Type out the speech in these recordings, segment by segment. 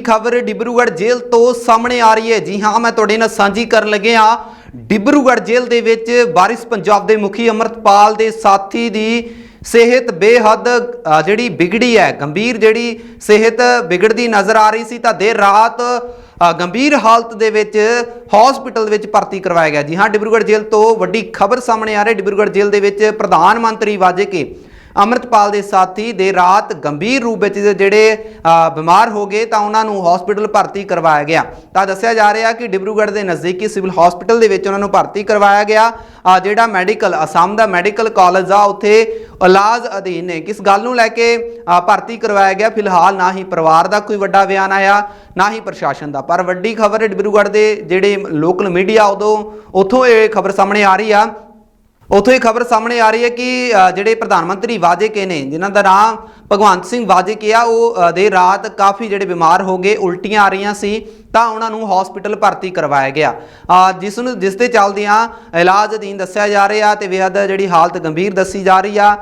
ਖਬਰ ਡਿਬਰੂਗੜ੍ਹ ਜੇਲ੍ਹ ਤੋਂ ਸਾਹਮਣੇ ਆ ਰਹੀ ਹੈ? ਜੀ ਹਾਂ, ਮੈਂ ਤੁਹਾਡੇ ਨਾਲ ਸਾਂਝੀ ਕਰਨ ਲੱਗੇ ਹਾਂ। ਡਿਬਰੂਗੜ੍ਹ ਜੇਲ੍ਹ ਦੇ ਵਿੱਚ ਵਾਰਿਸ ਪੰਜਾਬ ਦੇ ਮੁਖੀ ਅਮਰਤਪਾਲ ਦੇ ਸਾਥੀ ਦੀ ਸਿਹਤ ਬੇਹੱਦ ਜਿਹੜੀ ਵਿਗੜੀ ਹੈ। ਗੰਭੀਰ ਜਿਹੜੀ ਸਿਹਤ ਵਿਗੜਦੀ ਨਜ਼ਰ ਆ ਰਹੀ ਸੀ, ਤਾਂ ਦੇਰ ਰਾਤ ਗੰਭੀਰ ਹਾਲਤ ਦੇ ਵਿੱਚ ਹਸਪੀਟਲ ਵਿੱਚ ਭਰਤੀ ਕਰਵਾਇਆ ਗਿਆ। ਜੀ ਹਾਂ, ਡਿਬਰੂਗੜ੍ਹ ਜੇਲ੍ਹ ਤੋਂ ਵੱਡੀ ਖਬਰ ਸਾਹਮਣੇ ਆ ਰਹੀ ਡਿਬਰੂਗੜ੍ਹ ਜੇਲ੍ਹ ਦੇ ਵਿੱਚ ਪ੍ਰਧਾਨ ਮੰਤਰੀ ਵਾਜੇ ਕੇ ਅੰਮ੍ਰਿਤਪਾਲ ਦੇ ਸਾਥੀ ਦੇ ਰਾਤ ਗੰਭੀਰ ਰੂਪ ਵਿੱਚ ਜਿਹੜੇ ਬਿਮਾਰ ਹੋ ਗਏ ਤਾਂ ਉਹਨਾਂ ਨੂੰ ਹਸਪੀਟਲ ਭਰਤੀ ਕਰਵਾਇਆ ਗਿਆ। ਤਾਂ ਦੱਸਿਆ ਜਾ ਰਿਹਾ ਕਿ ਡਿਬਰੂਗੜ੍ਹ ਦੇ ਨਜ਼ਦੀਕੀ ਸਿਵਲ ਹਸਪੀਟਲ ਦੇ ਵਿੱਚ ਉਹਨਾਂ ਨੂੰ ਭਰਤੀ ਕਰਵਾਇਆ ਗਿਆ। ਜਿਹੜਾ ਮੈਡੀਕਲ, ਅਸਾਮ ਦਾ ਮੈਡੀਕਲ ਕਾਲਜ ਆ, ਉੱਥੇ ਇਲਾਜ ਅਧੀਨ ਨੇ। ਕਿਸ ਗੱਲ ਨੂੰ ਲੈ ਕੇ ਭਰਤੀ ਕਰਵਾਇਆ ਗਿਆ? ਫਿਲਹਾਲ ਨਾ ਹੀ ਪਰਿਵਾਰ ਦਾ ਕੋਈ ਵੱਡਾ ਬਿਆਨ ਆਇਆ, ਨਾ ਹੀ ਪ੍ਰਸ਼ਾਸਨ ਦਾ। ਪਰ ਵੱਡੀ ਖਬਰ ਡਿਬਰੂਗੜ੍ਹ ਦੇ ਜਿਹੜੇ ਲੋਕਲ ਮੀਡੀਆ ਉਦੋਂ, ਉੱਥੋਂ ਇਹ ਖਬਰ ਸਾਹਮਣੇ ਆ ਰਹੀ ਆ ਉੱਥੋਂ ਇਹ ਖਬਰ ਸਾਹਮਣੇ ਆ ਰਹੀ ਹੈ ਕਿ ਜਿਹੜੇ ਪ੍ਰਧਾਨ ਮੰਤਰੀ ਵਾਜੇਕੇ ਨੇ ਜਿਨ੍ਹਾਂ ਦਾ ਨਾਮ ਭਗਵੰਤ ਸਿੰਘ ਵਾਜੇਕੇ ਆ ਉਹ ਅ, ਦੇਰ ਰਾਤ ਕਾਫੀ ਜਿਹੜੇ ਬਿਮਾਰ ਹੋ ਗਏ ਉਲਟੀਆਂ ਆ ਰਹੀਆਂ ਸੀ। ਤਾਂ ਉਹਨਾਂ ਨੂੰ ਹਸਪੀਟਲ ਭਰਤੀ ਕਰਵਾਇਆ ਗਿਆ। ਜਿਸ ਨੂੰ ਜਿਸ ਦੇ ਚੱਲਦਿਆਂ ਇਲਾਜ ਅਧੀਨ ਦੱਸਿਆ ਜਾ ਰਿਹਾ ਤੇ ਬੇਹੱਦ ਜਿਹੜੀ ਹਾਲਤ ਗੰਭੀਰ ਦੱਸੀ ਜਾ ਰਹੀ ਆ।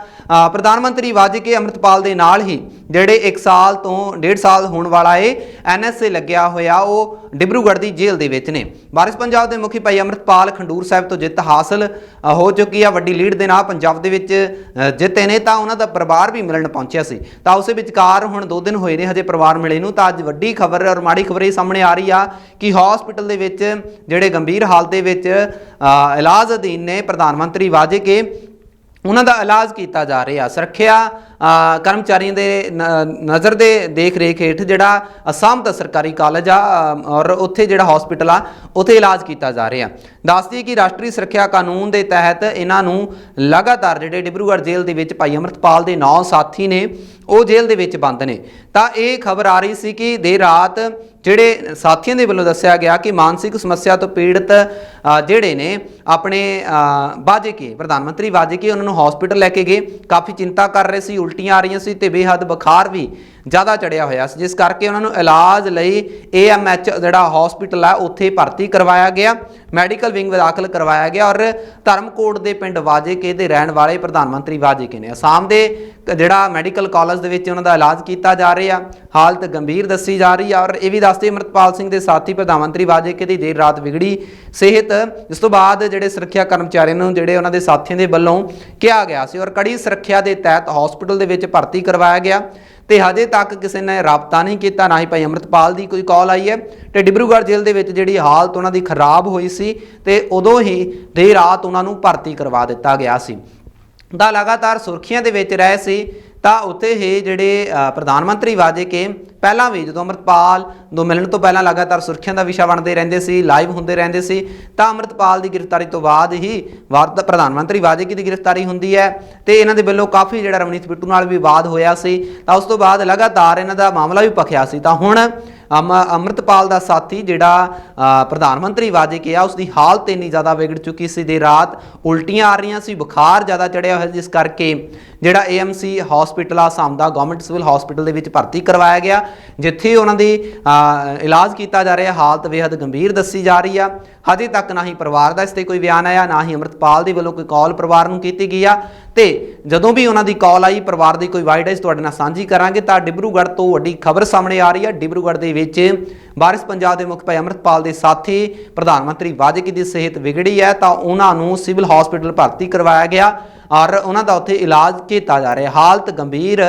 ਪ੍ਰਧਾਨ ਮੰਤਰੀ ਵੱਜ ਕੇ ਅੰਮ੍ਰਿਤਪਾਲ ਦੇ ਨਾਲ ਹੀ ਜਿਹੜੇ 1 ਸਾਲ ਤੋਂ 1.5 ਸਾਲ ਹੋਣ ਵਾਲਾ ਏ, ਐਨਐਸਏ ਲੱਗਿਆ ਹੋਇਆ, ਉਹ ਡਿਬਰੂਗੜ੍ਹ ਦੀ ਜੇਲ੍ਹ ਦੇ ਵਿੱਚ ਨੇ। ਵਾਰਿਸ ਪੰਜਾਬ ਦੇ ਮੁਖੀ ਭਾਈ ਅੰਮ੍ਰਿਤਪਾਲ ਖੰਡੂਰ ਸਾਹਿਬ ਤੋਂ ਜਿੱਤ ਹਾਸਲ ਹੋ ਚੁੱਕੀ ਆ। ਵੱਡੀ ਲੀਡ ਦੇ ਨਾਲ ਪੰਜਾਬ ਦੇ ਵਿੱਚ ਜਿੱਤੇ ਨੇ ਤਾਂ ਉਹਨਾਂ ਦਾ ਪਰਿਵਾਰ ਵੀ ਮਿਲਣ ਪਹੁੰਚਿਆ ਸੀ। ਤਾਂ ਉਸੇ ਵਿਚਕਾਰ ਹੁਣ 2 ਦਿਨ ਹੋਏ ਨੇ ਹਜੇ ਪਰਿਵਾਰ ਮਿਲੇ ਨੂੰ, ਤਾਂ ਅੱਜ ਵੱਡੀ ਖਬਰ ਔਰ ਮਾੜੀ ਖਬਰ ਇਹ ਸਾਹਮਣੇ ਆ ਰਹੀ ਆ ਕਿ ਹਸਪੀਟਲ ਦੇ ਵਿੱਚ ਜਿਹੜੇ ਗੰਭੀਰ ਹਾਲਤ ਦੇ ਵਿੱਚ ਅ, ਇਲਾਜ ਅਧੀਨ ਨੇ ਪ੍ਰਧਾਨ ਮੰਤਰੀ ਵਾਜੇ ਕੇ ਉਹਨਾਂ ਦਾ ਇਲਾਜ ਕੀਤਾ ਜਾ ਰਿਹਾ ਸੁਰੱਖਿਆ ਕਰਮਚਾਰੀਆਂ ਦੇ ਨਜ਼ਰ ਦੇ ਦੇਖ ਰੇਖ ਹੇਠ ਜਿਹੜਾ ਅਸਾਮ ਦਾ ਸਰਕਾਰੀ ਕਾਲਜ ਆ ਔਰ ਉੱਥੇ ਜਿਹੜਾ ਹਸਪੀਟਲ ਆ ਉੱਥੇ ਇਲਾਜ ਕੀਤਾ ਜਾ ਰਿਹਾ। ਦੱਸਦੀ ਕਿ ਰਾਸ਼ਟਰੀ ਸੁਰੱਖਿਆ ਕਾਨੂੰਨ ਦੇ ਤਹਿਤ ਇਹਨਾਂ ਨੂੰ ਲਗਾਤਾਰ ਜਿਹੜੇ ਡਿਬਰੂਗੜ੍ਹ ਜੇਲ੍ਹ ਦੇ ਵਿੱਚ ਭਾਈ ਅਮਰਤਪਾਲ ਦੇ ਨੌ ਸਾਥੀ ਨੇ ਉਹ ਜੇਲ੍ਹ ਦੇ ਵਿੱਚ ਬੰਦ ਨੇ। ਤਾਂ ਇਹ ਖਬਰ ਆ ਰਹੀ ਸੀ ਕਿ ਦੇਰ ਰਾਤ ਜਿਹੜੇ ਸਾਥੀਆਂ ਦੇ ਵੱਲੋਂ ਦੱਸਿਆ ਗਿਆ ਕਿ ਮਾਨਸਿਕ ਸਮੱਸਿਆ ਤੋਂ ਪੀੜਤ ਜਿਹੜੇ ਨੇ ਆਪਣੇ ਅ, ਬਾਜੇ ਕੇ ਪ੍ਰਧਾਨ ਮੰਤਰੀ ਬਾਜੇ ਕੇ ਉਹਨਾਂ ਨੂੰ ਹਸਪੀਟਲ ਲੈ ਕੇ ਗਏ। ਕਾਫੀ ਚਿੰਤਾ ਕਰ ਰਹੇ ਸੀ ਉਲਟੀਆਂ ਆ ਰਹੀਆਂ ਸੀ ਤੇ ਬੇਹੱਦ ਬੁਖਾਰ ਵੀ ਜ਼ਿਆਦਾ ਚੜਿਆ ਹੋਇਆ ਸੀ, ਜਿਸ ਕਰਕੇ ਉਹਨਾਂ ਨੂੰ ਇਲਾਜ ਲਈ ਏਐਮਐਚ ਜਿਹੜਾ ਹਸਪੀਟਲ ਆ, ਉੱਥੇ ਭਰਤੀ ਕਰਵਾਇਆ ਗਿਆ। ਮੈਡੀਕਲ ਵਿੰਗ ਵਿੱਚ ਦਾਖਲ ਕਰਵਾਇਆ ਗਿਆ ਔਰ ਧਰਮਕੋਟ ਦੇ ਪਿੰਡ ਵਾਜੇਕੇ ਦੇ ਰਹਿਣ ਵਾਲੇ ਪ੍ਰਧਾਨ ਮੰਤਰੀ ਵਾਜੇਕੇ ਨੇ। ਅਸਾਮ ਦੇ ਕ- ਜਿਹੜਾ ਮੈਡੀਕਲ ਕਾਲਜ ਦੇ ਵਿੱਚ ਉਹਨਾਂ ਦਾ ਇਲਾਜ ਕੀਤਾ ਜਾ ਰਿਹਾ, ਹਾਲਤ ਗੰਭੀਰ ਦੱਸੀ ਜਾ ਰਹੀ ਆ ਔਰ ਇਹ ਵੀ ਦੱਸਦੇ ਅਮਰਤਪਾਲ ਸਿੰਘ ਦੇ ਸਾਥੀ ਪ੍ਰਧਾਨ ਮੰਤਰੀ ਵਾਜੇਕੇ ਦੀ ਦੇਰ ਰਾਤ ਵਿਗੜੀ। ਸਿਹਤ ਜਿਸ ਤੋਂ ਬਾਅਦ ਜਿਹੜੇ ਸੁਰੱਖਿਆ ਕਰਮਚਾਰੀਆਂ ਨੂੰ ਜਿਹੜੇ ਉਹਨਾਂ ਦੇ ਸਾਥੀਆਂ ਦੇ ਵੱਲੋਂ ਕਿਹਾ ਗਿਆ ਸੀ ਔਰ ਕੜੀ ਸੁਰੱਖਿਆ ਦੇ ਤਹਿਤ ਹਸਪੀਟਲ ਦੇ ਵਿੱਚ ਭਰਤੀ ਕਰਵਾਇਆ ਗਿਆ। ਤੇ ਹਜੇ ਤੱਕ ਕਿਸੇ ਨੇ ਰਾਬਤਾ ਨਹੀਂ ਕੀਤਾ, ਨਾ ਹੀ ਭਾਈ ਅਮਰਤਪਾਲ ਦੀ ਕੋਈ ਕਾਲ ਆਈ ਹੈ। ਤੇ ਡਿਬਰੂਗੜ੍ਹ ਜੇਲ੍ਹ ਦੇ ਵਿੱਚ ਜਿਹੜੀ ਹਾਲਤ ਉਹਨਾਂ ਦੀ ਖਰਾਬ ਹੋਈ ਸੀ ਤੇ ਉਦੋਂ ਹੀ ਦੇਰ ਰਾਤ ਉਹਨਾਂ ਨੂੰ ਭਰਤੀ ਕਰਵਾ ਦਿੱਤਾ ਗਿਆ ਸੀ। ਦਾ ਲਗਾਤਾਰ ਸੁਰਖੀਆਂ ਦੇ ਵਿੱਚ ਰਹੇ ਸੀ ਤਾਂ ਉੱਥੇ ਇਹ ਜਿਹੜੇ ਪ੍ਰਧਾਨ ਮੰਤਰੀ ਵਾਜੇ ਕੇ ਪਹਿਲਾਂ ਵੀ ਜਦੋਂ ਅਮਰਤਪਾਲ ਨੂੰ ਮਿਲਣ ਤੋਂ ਪਹਿਲਾਂ ਲਗਾਤਾਰ ਸੁਰਖੀਆਂ ਦਾ ਵਿਸ਼ਾ ਬਣਦੇ ਰਹਿੰਦੇ ਸੀ, ਲਾਈਵ ਹੁੰਦੇ ਰਹਿੰਦੇ ਸੀ, ਤਾਂ ਅਮਰਤਪਾਲ ਦੀ ਗ੍ਰਿਫਤਾਰੀ ਤੋਂ ਬਾਅਦ ਹੀ ਭਾਰਤ ਪ੍ਰਧਾਨ ਮੰਤਰੀ ਵਾਜੇਕੀ ਦੀ ਗ੍ਰਿਫਤਾਰੀ ਹੁੰਦੀ ਹੈ ਤੇ ਇਹਨਾਂ ਦੇ ਵੱਲੋਂ ਕਾਫੀ ਜਿਹੜਾ ਰਵਨੀਤ ਬਿੱਟੂ ਨਾਲ ਵੀ ਵਿਵਾਦ ਹੋਇਆ ਸੀ, ਤਾਂ ਉਸ ਤੋਂ ਬਾਅਦ ਲਗਾਤਾਰ ਇਹਨਾਂ ਦਾ ਮਾਮਲਾ ਵੀ ਪਖਿਆ ਸੀ। ਤਾਂ ਹੁਣ ਅੰਮ੍ਰਿਤਪਾਲ ਦਾ ਸਾਥੀ ਜਿਹੜਾ ਪ੍ਰਧਾਨ ਮੰਤਰੀ ਵਾਜੇ ਕੇ ਆ ਉਸ ਦੀ ਹਾਲਤ ਇੰਨੀ ਜ਼ਿਆਦਾ ਵਿਗੜ ਚੁੱਕੀ ਸੀ ਦੇ ਰਾਤ ਉਲਟੀਆਂ ਆ ਰਹੀਆਂ ਸੀ, ਬੁਖਾਰ ਜ਼ਿਆਦਾ ਚੜਿਆ ਹੋਇਆ ਜਿਸ ਕਰਕੇ ਜਿਹੜਾ ਏਐਮਸੀ ਹਸਪੀਟਲ ਆ ਸਾਮਦਾ ਗਵਰਨਮੈਂਟ ਸਿਵਲ ਹਸਪੀਟਲ ਦੇ ਵਿੱਚ ਭਰਤੀ ਕਰਵਾਇਆ ਗਿਆ, ਜਿੱਥੇ ਉਹਨਾਂ ਦੀ ਇਲਾਜ ਕੀਤਾ ਜਾ ਰਿਹਾ, ਹਾਲਤ ਬੇहद ਗੰਭੀਰ ਦੱਸੀ ਜਾ ਰਹੀ ਆ। ਹਜੇ ਤੱਕ ਨਾ ਹੀ ਪਰਿਵਾਰ ਦਾ ਇਸ ਤੇ ਕੋਈ ਬਿਆਨ ਆਇਆ, ਨਾ ਹੀ ਅੰਮ੍ਰਿਤਪਾਲ ਦੇ ਵੱਲੋਂ ਕੋਈ ਕਾਲ ਪਰਿਵਾਰ ਨੂੰ ਕੀਤੀ ਗਈ ਆ। ਤੇ ਜਦੋਂ ਵੀ ਉਹਨਾਂ ਦੀ ਕਾਲ ਆਈ, ਪਰਿਵਾਰ ਦੀ ਕੋਈ ਵਾਈਡਾਈਸ ਤੁਹਾਡੇ ਨਾਲ ਸਾਂਝੀ ਕਰਾਂਗੇ, ਤਾਂ ਡਿਬਰੂਗੜ੍ਹ ਤੋਂ ਵੱਡੀ ਖਬਰ ਸਾਹਮਣੇ ਆ ਰਹੀ ਹੈ ਡਿਬਰੂਗੜ੍ਹ ਦੇ ਵਿੱਚ ਵਾਰਿਸ ਪੰਜਾਬ ਦੇ ਮੁੱਖ ਭਾਈ ਅੰਮ੍ਰਿਤਪਾਲ ਦੇ ਸਾਥੀ ਪ੍ਰਧਾਨ ਮੰਤਰੀ ਵਾਜੇਕੀ ਦੀ ਸਿਹਤ ਵਿਗੜੀ ਹੈ ਤਾਂ ਉਹਨਾਂ ਨੂੰ ਸਿਵਲ ਹਸਪੀਟਲ ਭਰਤੀ ਕਰਵਾਇਆ ਗਿਆ ਔਰ ਉਹਨਾਂ ਦਾ ਉੱਥੇ ਇਲਾਜ ਕੀਤਾ ਜਾ ਰਿਹਾ। ਹਾਲਤ ਗੰਭੀਰ